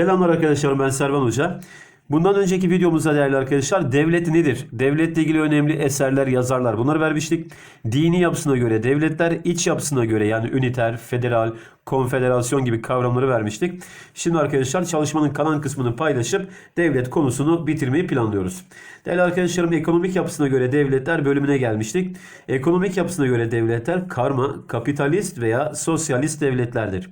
Selamlar arkadaşlar ben Servan Hoca. Bundan önceki videomuzda değerli arkadaşlar devlet nedir? Devletle ilgili önemli eserler, yazarlar bunları vermiştik. Dini yapısına göre devletler, iç yapısına göre yani üniter, federal, konfederasyon gibi kavramları vermiştik. Şimdi arkadaşlar çalışmanın kalan kısmını paylaşıp devlet konusunu bitirmeyi planlıyoruz. Değerli arkadaşlarım ekonomik yapısına göre devletler bölümüne gelmiştik. Ekonomik yapısına göre devletler karma, kapitalist veya sosyalist devletlerdir.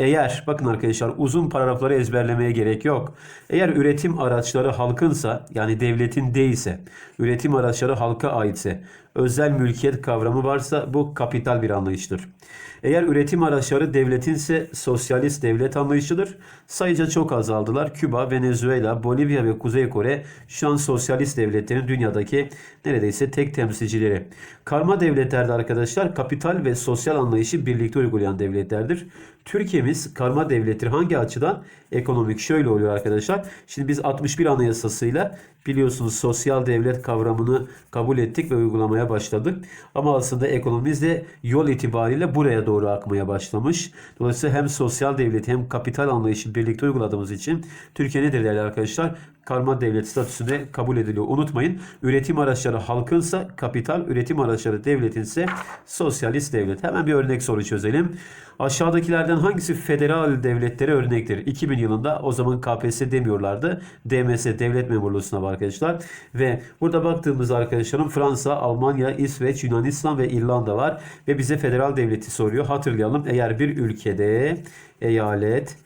Eğer bakın arkadaşlar uzun paragrafları ezberlemeye gerek yok. Eğer üretim araçları halkınsa yani devletin değilse, üretim araçları halka aitse, özel mülkiyet kavramı varsa bu kapital bir anlayıştır. Eğer üretim araçları devletinse sosyalist devlet anlayışıdır. Sayıca çok azaldılar. Küba, Venezuela, Bolivya ve Kuzey Kore şu an sosyalist devletlerin dünyadaki neredeyse tek temsilcileri. Karma devletlerde arkadaşlar kapital ve sosyal anlayışı birlikte uygulayan devletlerdir. Türkiye'miz karma devlettir. Hangi açıdan? Ekonomik şöyle oluyor arkadaşlar. Şimdi biz 61 Anayasası'yla biliyorsunuz sosyal devlet kavramını kabul ettik ve uygulamaya başladık. Ama aslında ekonomimiz de yol itibariyle buraya doğru akmaya başlamış. Dolayısıyla hem sosyal devlet hem kapital anlayışı birlikte uyguladığımız için Türkiye nedir değerli arkadaşlar? Karma devlet statüsünde kabul ediliyor. Unutmayın üretim araçları halkınsa kapital, üretim araçları devletinse sosyalist devlet. Hemen bir örnek soru çözelim. Aşağıdakilerden hangisi federal devletlere örnektir? 2000 yılında o zaman KPSS demiyorlardı. DMS devlet memurluğu sınavı arkadaşlar. Ve burada baktığımız arkadaşlarım Fransa, Almanya, İsveç, Yunanistan ve İrlanda var. Ve bize federal devleti soruyor. Hatırlayalım eğer bir ülkede eyalet,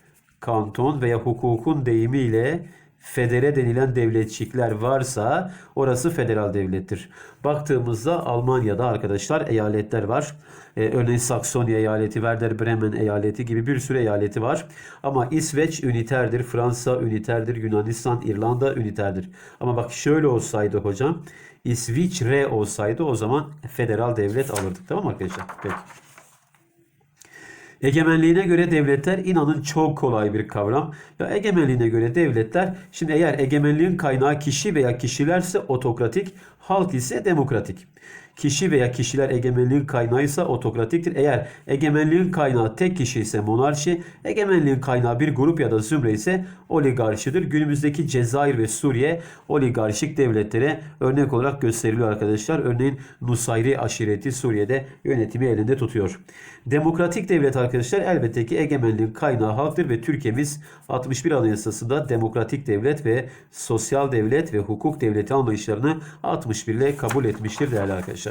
kanton veya hukukun deyimiyle federe denilen devletçikler varsa orası federal devlettir. Baktığımızda Almanya'da arkadaşlar eyaletler var. Ee, örneğin Saksonya eyaleti, Werder Bremen eyaleti gibi bir sürü eyaleti var. Ama İsveç üniterdir, Fransa üniterdir, Yunanistan, İrlanda üniterdir. Ama bak şöyle olsaydı hocam, İsviçre olsaydı o zaman federal devlet alırdık. Tamam mı arkadaşlar? Peki. Egemenliğine göre devletler inanın çok kolay bir kavram. Ya egemenliğine göre devletler şimdi eğer egemenliğin kaynağı kişi veya kişilerse otokratik, halk ise demokratik. Kişi veya kişiler egemenliğin kaynağıysa otokratiktir. Eğer egemenliğin kaynağı tek kişi ise monarşi, egemenliğin kaynağı bir grup ya da zümre ise oligarşidir. Günümüzdeki Cezayir ve Suriye oligarşik devletlere örnek olarak gösteriliyor arkadaşlar. Örneğin Nusayri aşireti Suriye'de yönetimi elinde tutuyor. Demokratik devlet arkadaşlar elbette ki egemenliğin kaynağı halktır ve Türkiye'miz 61 Anayasası'nda demokratik devlet ve sosyal devlet ve hukuk devleti anlayışlarını 61 ile kabul etmiştir değerli arkadaşlar.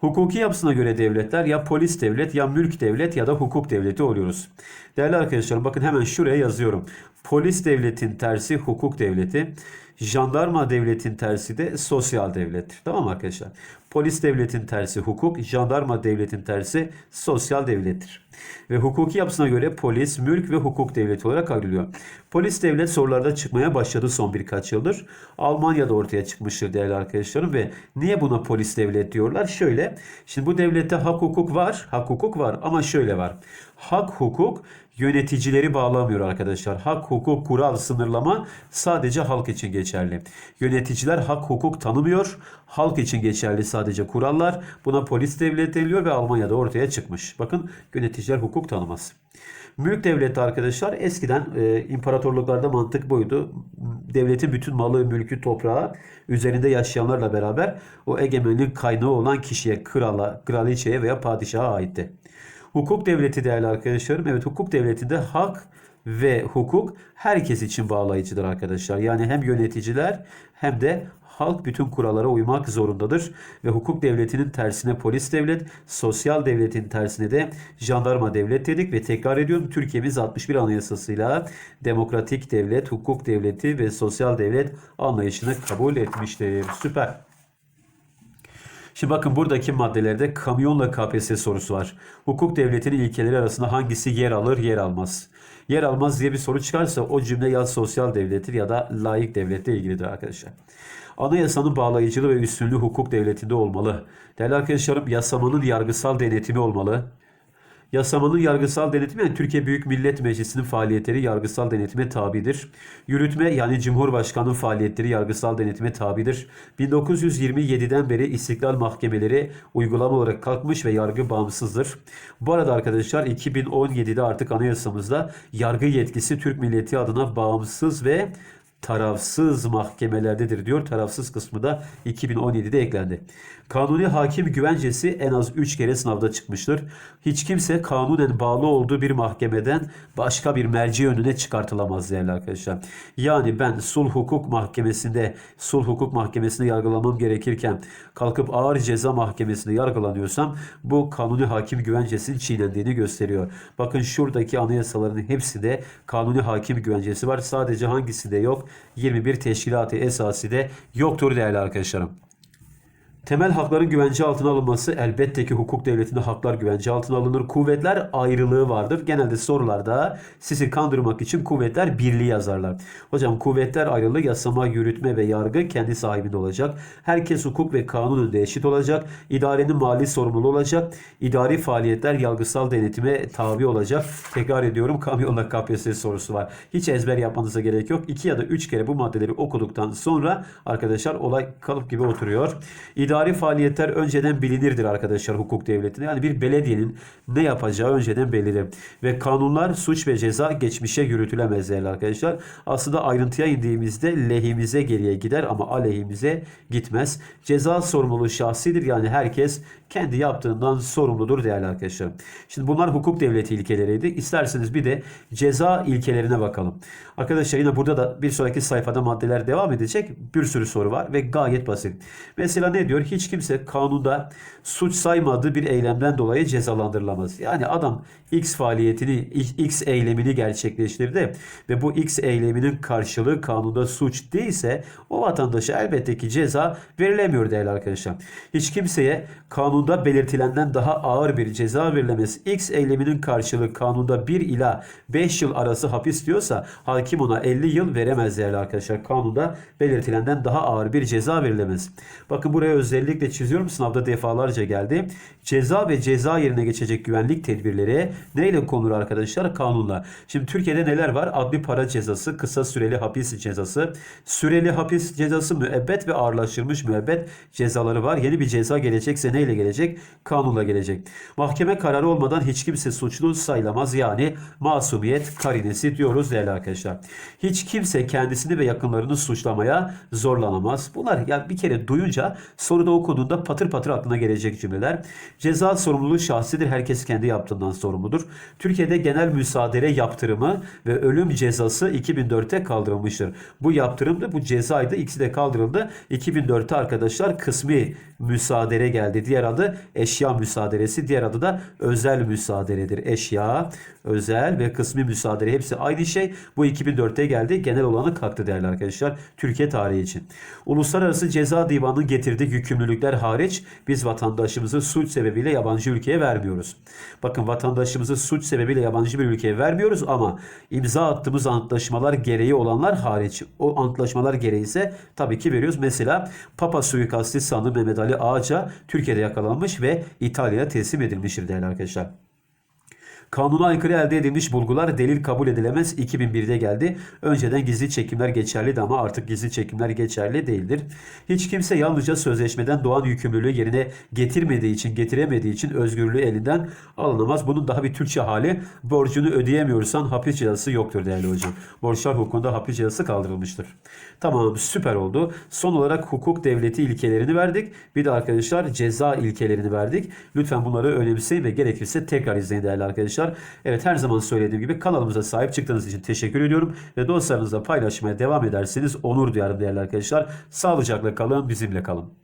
Hukuki yapısına göre devletler ya polis devlet ya mülk devlet ya da hukuk devleti oluyoruz. Değerli arkadaşlarım bakın hemen şuraya yazıyorum. Polis devletin tersi hukuk devleti. Jandarma devletin tersi de sosyal devlettir. Tamam arkadaşlar? Polis devletin tersi hukuk, jandarma devletin tersi sosyal devlettir. Ve hukuki yapısına göre polis, mülk ve hukuk devleti olarak ayrılıyor. Polis devlet sorularda çıkmaya başladı son birkaç yıldır. Almanya'da ortaya çıkmıştır değerli arkadaşlarım ve niye buna polis devlet diyorlar? Şöyle, şimdi bu devlette hak hukuk var, hak hukuk var ama şöyle var. Hak hukuk yöneticileri bağlamıyor arkadaşlar. Hak, hukuk, kural, sınırlama sadece halk için geçerli. Yöneticiler hak, hukuk tanımıyor. Halk için geçerli sadece kurallar. Buna polis devlet deniliyor ve Almanya'da ortaya çıkmış. Bakın yöneticiler hukuk tanımaz. Mülk devleti arkadaşlar eskiden e, imparatorluklarda mantık buydu. Devletin bütün malı, mülkü, toprağı üzerinde yaşayanlarla beraber o egemenliğin kaynağı olan kişiye, krala, kraliçeye veya padişaha aitti. Hukuk devleti değerli arkadaşlarım. Evet hukuk devletinde hak ve hukuk herkes için bağlayıcıdır arkadaşlar. Yani hem yöneticiler hem de halk bütün kurallara uymak zorundadır. Ve hukuk devletinin tersine polis devlet, sosyal devletin tersine de jandarma devlet dedik. Ve tekrar ediyorum Türkiye'miz 61 Anayasası'yla demokratik devlet, hukuk devleti ve sosyal devlet anlayışını kabul etmiştir. Süper. Şimdi bakın buradaki maddelerde kamyonla KPSS sorusu var. Hukuk devletinin ilkeleri arasında hangisi yer alır, yer almaz? Yer almaz diye bir soru çıkarsa o cümle ya sosyal devlettir ya da layık devletle ilgilidir arkadaşlar. Anayasanın bağlayıcılığı ve üstünlüğü hukuk devletinde olmalı. Değerli arkadaşlarım yasamanın yargısal denetimi olmalı. Yasamanın yargısal denetimi yani Türkiye Büyük Millet Meclisi'nin faaliyetleri yargısal denetime tabidir. Yürütme yani Cumhurbaşkanı'nın faaliyetleri yargısal denetime tabidir. 1927'den beri istiklal mahkemeleri uygulama olarak kalkmış ve yargı bağımsızdır. Bu arada arkadaşlar 2017'de artık anayasamızda yargı yetkisi Türk milleti adına bağımsız ve tarafsız mahkemelerdedir diyor. Tarafsız kısmı da 2017'de eklendi. Kanuni hakim güvencesi en az 3 kere sınavda çıkmıştır. Hiç kimse kanunen bağlı olduğu bir mahkemeden başka bir merci önüne çıkartılamaz değerli arkadaşlar. Yani ben sulh hukuk mahkemesinde sulh hukuk mahkemesinde yargılamam gerekirken kalkıp ağır ceza mahkemesinde yargılanıyorsam bu kanuni hakim güvencesinin çiğnendiğini gösteriyor. Bakın şuradaki anayasaların hepsinde kanuni hakim güvencesi var. Sadece hangisinde yok? 21 teşkilatı esası de yoktur değerli arkadaşlarım. Temel hakların güvence altına alınması elbette ki hukuk devletinde haklar güvence altına alınır. Kuvvetler ayrılığı vardır. Genelde sorularda sizi kandırmak için kuvvetler birliği yazarlar. Hocam kuvvetler ayrılığı yasama, yürütme ve yargı kendi sahibinde olacak. Herkes hukuk ve kanun önünde eşit olacak. İdarenin mali sorumluluğu olacak. İdari faaliyetler yargısal denetime tabi olacak. Tekrar ediyorum kamyonla KPSS sorusu var. Hiç ezber yapmanıza gerek yok. İki ya da üç kere bu maddeleri okuduktan sonra arkadaşlar olay kalıp gibi oturuyor. İdari faaliyetler önceden bilinirdir arkadaşlar hukuk devletinde. Yani bir belediyenin ne yapacağı önceden bellidir. Ve kanunlar suç ve ceza geçmişe yürütülemez değerli arkadaşlar. Aslında ayrıntıya indiğimizde lehimize geriye gider ama aleyhimize gitmez. Ceza sorumluluğu şahsidir. Yani herkes kendi yaptığından sorumludur değerli arkadaşlar. Şimdi bunlar hukuk devleti ilkeleriydi. İsterseniz bir de ceza ilkelerine bakalım. Arkadaşlar yine burada da bir sonraki sayfada maddeler devam edecek. Bir sürü soru var ve gayet basit. Mesela ne diyor? Hiç kimse kanunda suç saymadığı bir eylemden dolayı cezalandırılamaz. Yani adam X faaliyetini, X eylemini gerçekleştirdi ve bu X eyleminin karşılığı kanunda suç değilse o vatandaşa elbette ki ceza verilemiyor değerli arkadaşlar. Hiç kimseye kanunda belirtilenden daha ağır bir ceza verilemez. X eyleminin karşılığı kanunda 1 ila 5 yıl arası hapis diyorsa hakim ona 50 yıl veremez değerli arkadaşlar. Kanunda belirtilenden daha ağır bir ceza verilemez. Bakın buraya özellikle çiziyorum. Sınavda defalarca geldi. Ceza ve ceza yerine geçecek güvenlik tedbirleri neyle konur arkadaşlar? Kanunla. Şimdi Türkiye'de neler var? Adli para cezası, kısa süreli hapis cezası, süreli hapis cezası, müebbet ve ağırlaştırılmış müebbet cezaları var. Yeni bir ceza gelecekse neyle gelecek? Kanunla gelecek. Mahkeme kararı olmadan hiç kimse suçlu sayılamaz. Yani masumiyet karinesi diyoruz değerli arkadaşlar. Hiç kimse kendisini ve yakınlarını suçlamaya zorlanamaz. Bunlar ya bir kere duyunca soruda okuduğunda patır patır aklına gelecek cümleler. Ceza sorumluluğu şahsidir. Herkes kendi yaptığından sorumludur. Türkiye'de genel müsaadele yaptırımı ve ölüm cezası 2004'te kaldırılmıştır. Bu yaptırımdı, bu cezaydı. İkisi de kaldırıldı. 2004'te arkadaşlar kısmi müsaadele geldi. Diğer adı eşya müsaadelesi. Diğer adı da özel müsaadeledir. Eşya, özel ve kısmi müsaadele hepsi aynı şey. Bu 2004'te geldi. Genel olanı kalktı değerli arkadaşlar. Türkiye tarihi için. Uluslararası Ceza Divanı'nın getirdiği yükümlülükler hariç biz vatandaşımızı suç sebebiyle yabancı ülkeye vermiyoruz. Bakın vatandaşımızı suç sebebiyle yabancı bir ülkeye vermiyoruz ama imza attığımız antlaşmalar gereği olanlar hariç o antlaşmalar gereği ise tabii ki veriyoruz. Mesela Papa suikastı sanığı Mehmet Ali Ağaca Türkiye'de yakalanmış ve İtalya'ya teslim edilmiştir değerli arkadaşlar. Kanuna aykırı elde edilmiş bulgular delil kabul edilemez 2001'de geldi. Önceden gizli çekimler geçerliydi ama artık gizli çekimler geçerli değildir. Hiç kimse yalnızca sözleşmeden doğan yükümlülüğü yerine getirmediği için, getiremediği için özgürlüğü elinden alınamaz. Bunun daha bir Türkçe hali borcunu ödeyemiyorsan hapis cezası yoktur değerli hocam. Borçlar hukukunda hapis cezası kaldırılmıştır. Tamam süper oldu. Son olarak hukuk devleti ilkelerini verdik. Bir de arkadaşlar ceza ilkelerini verdik. Lütfen bunları önemseyin ve gerekirse tekrar izleyin değerli arkadaşlar. Evet her zaman söylediğim gibi kanalımıza sahip çıktığınız için teşekkür ediyorum. Ve dostlarınızla paylaşmaya devam ederseniz onur duyarım değerli arkadaşlar. Sağlıcakla kalın, bizimle kalın.